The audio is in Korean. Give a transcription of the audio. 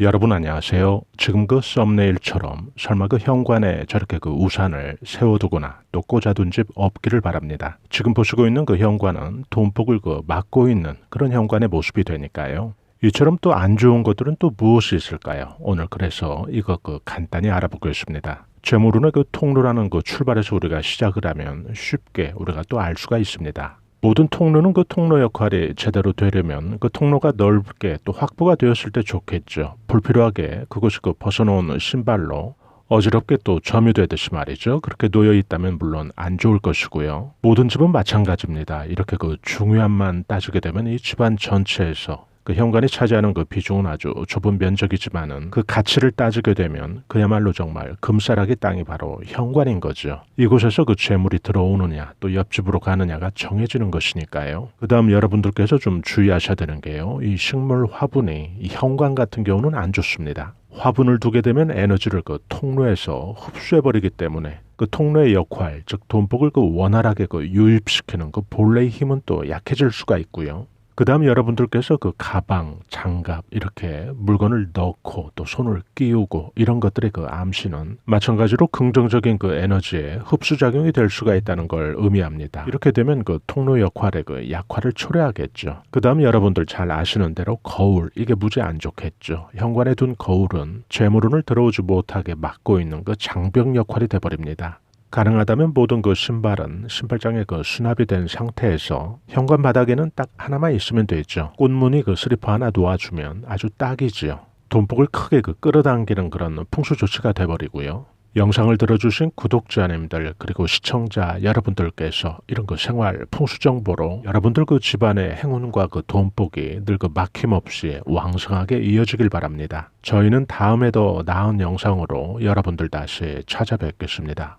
여러분 안녕하세요. 지금 그 썸네일처럼 설마 그 현관에 저렇게 그 우산을 세워두거나 또 꽂아둔 집 없기를 바랍니다. 지금 보시고 있는 그 현관은 돈복을 그 막고 있는 그런 현관의 모습이 되니까요. 이처럼 또 안 좋은 것들은 또 무엇이 있을까요? 오늘 그래서 이거 그 간단히 알아보겠습니다. 재물운의 그 통로라는 그 출발에서 우리가 시작을 하면 쉽게 우리가 또 알 수가 있습니다. 모든 통로는 그 통로 역할이 제대로 되려면 그 통로가 넓게 또 확보가 되었을 때 좋겠죠. 불필요하게 그것이 그 벗어놓은 신발로 어지럽게 또 점유되듯이 말이죠. 그렇게 놓여 있다면 물론 안 좋을 것이고요. 모든 집은 마찬가지입니다. 이렇게 그 중요함만 따지게 되면 이 집안 전체에서 그 현관이 차지하는 그 비중은 아주 좁은 면적이지만은 그 가치를 따지게 되면 그야말로 정말 금싸라기 땅이 바로 현관인 거죠. 이곳에서 그 재물이 들어오느냐 또 옆집으로 가느냐가 정해지는 것이니까요. 그 다음 여러분들께서 좀 주의하셔야 되는 게요. 이 식물 화분이 이 현관 같은 경우는 안 좋습니다. 화분을 두게 되면 에너지를 그 통로에서 흡수해버리기 때문에 그 통로의 역할, 즉 돈복을 그 원활하게 그 유입시키는 그 본래의 힘은 또 약해질 수가 있고요. 그 다음 여러분들께서 그 가방, 장갑 이렇게 물건을 넣고 또 손을 끼우고 이런 것들의 그 암시는 마찬가지로 긍정적인 그 에너지의 흡수작용이 될 수가 있다는 걸 의미합니다. 이렇게 되면 그 통로 역할의 그 약화를 초래하겠죠. 그 다음 여러분들 잘 아시는 대로 거울 이게 무지 안 좋겠죠. 현관에 둔 거울은 재물운을 들어오지 못하게 막고 있는 그 장벽 역할이 돼버립니다. 가능하다면 모든 그 신발은 신발장에 그 수납이 된 상태에서 현관 바닥에는 딱 하나만 있으면 되죠. 꽃무늬 그 슬리퍼 하나 놓아주면 아주 딱이지요. 돈복을 크게 그 끌어당기는 그런 풍수 조치가 돼버리고요. 영상을 들어주신 구독자님들 그리고 시청자 여러분들께서 이런 그 생활 풍수 정보로 여러분들 그 집안의 행운과 그 돈복이 늘 그 막힘없이 왕성하게 이어지길 바랍니다. 저희는 다음에도 나은 영상으로 여러분들 다시 찾아뵙겠습니다.